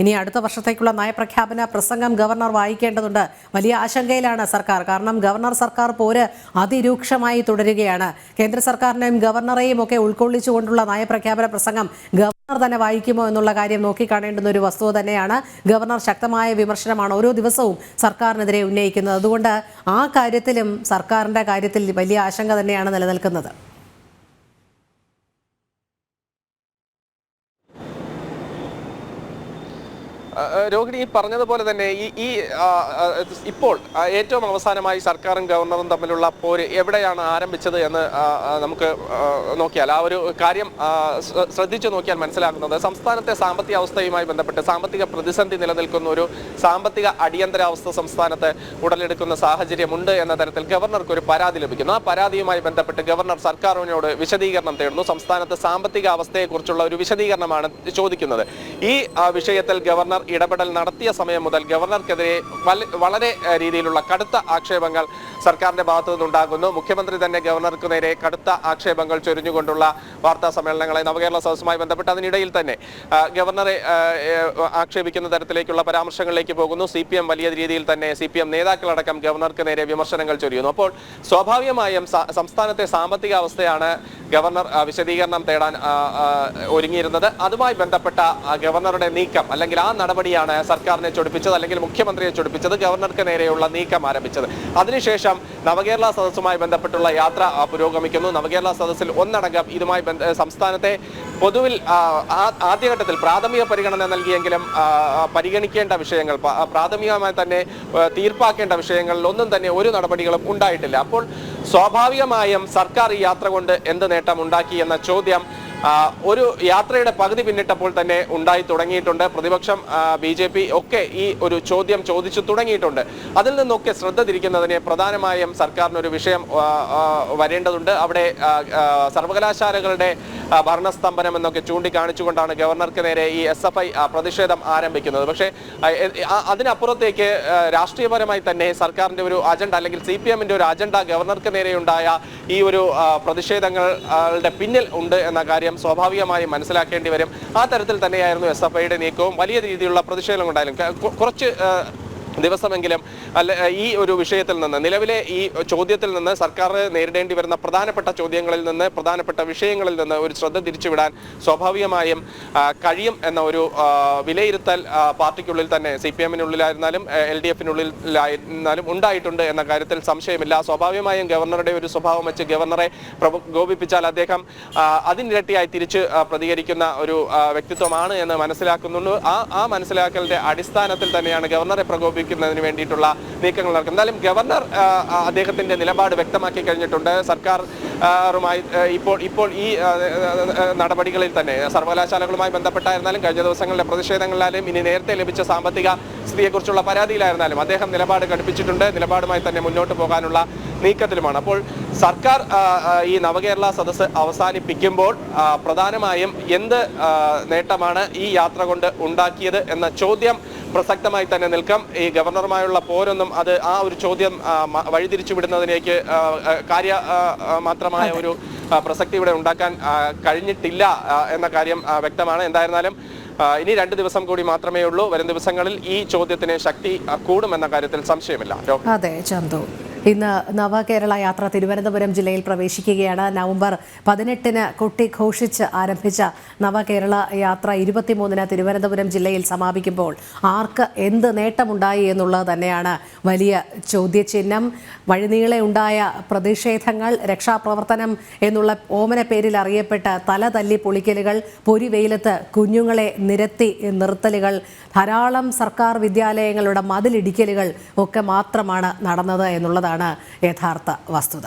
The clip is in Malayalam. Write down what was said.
ഇനി അടുത്ത വർഷത്തേക്കുള്ള നയപ്രഖ്യാപന പ്രസംഗം ഗവർണർ വായിക്കേണ്ടതുണ്ട്. വലിയ ആശങ്കയിലാണ് സർക്കാർ. കാരണം ഗവർണർ സർക്കാർ പോര് അതിരൂക്ഷമായി തുടരുകയാണ്. കേന്ദ്ര സർക്കാരിനെയും ഗവർണറെയും ഒക്കെ ഉൾക്കൊള്ളിച്ചുകൊണ്ടുള്ള നയപ്രഖ്യാപന പ്രസംഗം ഗവർണർ തന്നെ വായിക്കുമോ എന്നുള്ള കാര്യം നോക്കിക്കാണേണ്ടുന്ന ഒരു വസ്തുത തന്നെയാണ്. ഗവർണർ ശക്തമായ വിമർശനമാണ് ഓരോ ദിവസവും സർക്കാരിനെതിരെ ഉന്നയിക്കുന്നത്. അതുകൊണ്ട് ആ കാര്യത്തിലും സർക്കാരിന്റെ കാര്യത്തിൽ വലിയ ആശങ്ക തന്നെയാണ് നിലനിൽക്കുന്നത് ആ, ആ, രോഹിണി പറഞ്ഞതുപോലെ തന്നെ ഈ ഈ ഇപ്പോൾ ഏറ്റവും അവസാനമായി സർക്കാരും ഗവർണറും തമ്മിലുള്ള പോര് എവിടെയാണ് ആരംഭിച്ചത് എന്ന് നമുക്ക് നോക്കിയാൽ ആ ഒരു കാര്യം ശ്രദ്ധിച്ചു നോക്കിയാൽ മനസ്സിലാക്കുന്നത് സംസ്ഥാനത്തെ സാമ്പത്തിക അവസ്ഥയുമായി ബന്ധപ്പെട്ട് സാമ്പത്തിക പ്രതിസന്ധി നിലനിൽക്കുന്ന ഒരു സാമ്പത്തിക അടിയന്തരാവസ്ഥ സംസ്ഥാനത്ത് ഉടലെടുക്കുന്ന സാഹചര്യമുണ്ട് എന്ന തരത്തിൽ ഗവർണർക്ക് ഒരു പരാതി ലഭിക്കുന്നു. ആ പരാതിയുമായി ബന്ധപ്പെട്ട് ഗവർണർ സർക്കാരിനോട് വിശദീകരണം തേടുന്നു. സംസ്ഥാനത്തെ സാമ്പത്തിക അവസ്ഥയെക്കുറിച്ചുള്ള ഒരു വിശദീകരണമാണ് ചോദിക്കുന്നത്. ഈ വിഷയത്തിൽ ഗവർണർ ഇടപെടൽ നടത്തിയ സമയം മുതൽ ഗവർണർക്കെതിരെ വളരെ രീതിയിലുള്ള കടുത്ത ആക്ഷേപങ്ങൾ സർക്കാരിന്റെ ഭാഗത്തു നിന്നുണ്ടാകുന്നു. മുഖ്യമന്ത്രി തന്നെ ഗവർണർക്ക് നേരെ കടുത്ത ആക്ഷേപങ്ങൾ ചൊരിഞ്ഞുകൊണ്ടുള്ള വാർത്താ സമ്മേളനങ്ങളെ നവകേരള സദസ്സുമായി ബന്ധപ്പെട്ട് അതിനിടയിൽ തന്നെ ഗവർണറെ ആക്ഷേപിക്കുന്ന തരത്തിലേക്കുള്ള പരാമർശങ്ങളിലേക്ക് പോകുന്നു. സി പി എം വലിയ രീതിയിൽ തന്നെ സി പി എം നേതാക്കളടക്കം ഗവർണർക്ക് നേരെ വിമർശനങ്ങൾ ചൊരിയുന്നു. അപ്പോൾ സ്വാഭാവികമായും സംസ്ഥാനത്തെ സാമ്പത്തിക അവസ്ഥയാണ് ഗവർണർ വിശദീകരണം തേടാൻ ഒരുങ്ങിയിരുന്നത്. അതുമായി ബന്ധപ്പെട്ട ഗവർണറുടെ നീക്കം അല്ലെങ്കിൽ ആ നടപടിയാണ് സർക്കാരിനെ ചൊടിപ്പിച്ചത് അല്ലെങ്കിൽ മുഖ്യമന്ത്രിയെ ചൊടിപ്പിച്ചത് ഗവർണർക്ക് നേരെയുള്ള നീക്കം ആരംഭിച്ചത്. അതിനുശേഷം നവകേരള സദസ്സുമായി ബന്ധപ്പെട്ടുള്ള യാത്ര പുരോഗമിക്കുന്നു. നവകേരള സദസ്സിൽ ഒന്നടങ്കം ഇതുമായി സംസ്ഥാനത്തെ പൊതുവിൽ ആദ്യഘട്ടത്തിൽ പ്രാഥമിക പരിഗണന നൽകിയെങ്കിലും പരിഗണിക്കേണ്ട വിഷയങ്ങൾ പ്രാഥമികമായി തന്നെ തീർപ്പാക്കേണ്ട വിഷയങ്ങളിൽ ഒന്നും തന്നെ ഒരു നടപടികളും ഉണ്ടായിട്ടില്ല. അപ്പോൾ സ്വാഭാവികമായും സർക്കാർ ഈ യാത്ര കൊണ്ട് എന്ത് നേട്ടം ഉണ്ടാക്കി എന്ന ചോദ്യം ഒരു യാത്രയുടെ പകുതി പിന്നിട്ടപ്പോൾ തന്നെ ഉണ്ടായി തുടങ്ങിയിട്ടുണ്ട്. പ്രതിപക്ഷം ബി ജെ പി ഒക്കെ ഈ ഒരു ചോദ്യം ചോദിച്ചു തുടങ്ങിയിട്ടുണ്ട്. അതിൽ നിന്നൊക്കെ ശ്രദ്ധ തിരിക്കുന്നതിന് പ്രധാനമായും സർക്കാരിന് ഒരു വിഷയം വരേണ്ടതുണ്ട്. അവിടെ സർവകലാശാലകളുടെ ഭരണസ്തംഭനം എന്നൊക്കെ ചൂണ്ടിക്കാണിച്ചുകൊണ്ടാണ് ഗവർണർക്ക് നേരെ ഈ എസ് എഫ് ഐ പ്രതിഷേധം ആരംഭിക്കുന്നത്. പക്ഷേ അതിനപ്പുറത്തേക്ക് രാഷ്ട്രീയപരമായി തന്നെ സർക്കാരിന്റെ ഒരു അജണ്ട അല്ലെങ്കിൽ സി പി എമ്മിന്റെ ഒരു അജണ്ട ഗവർണർക്ക് നേരെയുണ്ടായ ഈ ഒരു പ്രതിഷേധങ്ങളുടെ പിന്നിൽ ഉണ്ട് എന്ന കാര്യം സ്വാഭാവികമായി മനസ്സിലാക്കേണ്ടി വരും. ആ തരത്തിൽ തന്നെയായിരുന്നു എസ് എഫ് ഐയുടെ നീക്കവും. വലിയ രീതിയിലുള്ള പ്രതിഷേധം ഉണ്ടായാലും ക- കു- കുറച്ച് ദിവസമെങ്കിലും അല്ല ഈ ഒരു വിഷയത്തിൽ നിന്ന് നിലവിലെ ഈ ചോദ്യത്തിൽ നിന്ന് സർക്കാർ നേരിടേണ്ടി വരുന്ന പ്രധാനപ്പെട്ട ചോദ്യങ്ങളിൽ നിന്ന് പ്രധാനപ്പെട്ട വിഷയങ്ങളിൽ നിന്ന് ഒരു ശ്രദ്ധ തിരിച്ചുവിടാൻ സ്വാഭാവികമായും കഴിയും എന്ന ഒരു വിലയിരുത്തൽ പാർട്ടിക്കുള്ളിൽ തന്നെ സി പി എമ്മിനുള്ളിലായിരുന്നാലും എൽ ഡി എഫിനുള്ളിലായിരുന്നാലും ഉണ്ടായിട്ടുണ്ട് എന്ന കാര്യത്തിൽ സംശയമില്ല. സ്വാഭാവികമായും ഗവർണറുടെ ഒരു സ്വഭാവം വെച്ച് ഗവർണറെ പ്രകോപിപ്പിച്ചാൽ അദ്ദേഹം അതിനിരട്ടിയായി തിരിച്ച് പ്രതികരിക്കുന്ന ഒരു വ്യക്തിത്വമാണ് എന്ന് മനസ്സിലാക്കുന്നുണ്ട്. ആ ആ മനസ്സിലാക്കലിന്റെ അടിസ്ഥാനത്തിൽ തന്നെയാണ് ഗവർണറെ പ്രകോപിക്കുന്നതിന് വേണ്ടിയിട്ടുള്ള നീക്കങ്ങൾ നടക്കും. എന്തായാലും ഗവർണർ അദ്ദേഹത്തിന്റെ നിലപാട് വ്യക്തമാക്കി കഴിഞ്ഞിട്ടുണ്ട്. സർക്കാരുമായി ഇപ്പോൾ ഇപ്പോൾ ഈ നടപടികളിൽ തന്നെ സർവകലാശാലകളുമായി ബന്ധപ്പെട്ടായിരുന്നാലും കഴിഞ്ഞ ദിവസങ്ങളിലെ പ്രതിഷേധങ്ങളിലായാലും ഇനി നേരത്തെ ലഭിച്ച സാമ്പത്തിക സ്ഥിതിയെക്കുറിച്ചുള്ള പരാതിയിലായിരുന്നാലും അദ്ദേഹം നിലപാട് ഘടിപ്പിച്ചിട്ടുണ്ട് നിലപാടുമായി തന്നെ മുന്നോട്ട് പോകാനുള്ള നീക്കത്തിലുമാണ്. അപ്പോൾ സർക്കാർ ഈ നവകേരള സദസ്സ് അവസാനിപ്പിക്കുമ്പോൾ പ്രധാനമായും എന്ത് നേട്ടമാണ് ഈ യാത്ര കൊണ്ട് ഉണ്ടാക്കിയത് എന്ന ചോദ്യം പ്രസക്തമായി തന്നെ നിൽക്കാം. ഈ ഗവർണറുമായുള്ള പോരൊന്നും അത് ആ ഒരു ചോദ്യം വഴിതിരിച്ചു വിടുന്നതിലേക്ക് കാര്യ മാത്രമായ ഒരു പ്രസക്തി ഇവിടെ ഉണ്ടാക്കാൻ കഴിഞ്ഞിട്ടില്ല എന്ന കാര്യം വ്യക്തമാണ്. എന്തായിരുന്നാലും ഇനി രണ്ട് ദിവസം കൂടി മാത്രമേ ഉള്ളൂ. വരും ദിവസങ്ങളിൽ ഈ ചോദ്യത്തിന് ശക്തി കൂടുമെന്ന കാര്യത്തിൽ സംശയമില്ല. അതെ ചന്തു. ഇന്ന് നവകേരള യാത്ര തിരുവനന്തപുരം ജില്ലയിൽ പ്രവേശിക്കുകയാണ്. നവംബർ പതിനെട്ടിന് കൊട്ടി ഘോഷിച്ച് ആരംഭിച്ച നവകേരള യാത്ര ഇരുപത്തിമൂന്നിന് തിരുവനന്തപുരം ജില്ലയിൽ സമാപിക്കുമ്പോൾ ആർക്ക് എന്ത് നേട്ടമുണ്ടായി എന്നുള്ളത് തന്നെയാണ് വലിയ ചോദ്യചിഹ്നം. വഴിനീളെ ഉണ്ടായ പ്രതിഷേധങ്ങൾ രക്ഷാപ്രവർത്തനം എന്നുള്ള ഓമന പേരിൽ അറിയപ്പെട്ട തല തല്ലി പൊളിക്കലുകൾ പൊരിവെയിലത്ത് കുഞ്ഞുങ്ങളെ നിരത്തി നിർത്തലുകൾ ധാരാളം സർക്കാർ വിദ്യാലയങ്ങളുടെ മതിലിടിക്കലുകൾ ഒക്കെ മാത്രമാണ് നടന്നത് എന്നുള്ളതാണ്. യഥാർത്ഥ വസ്തുത.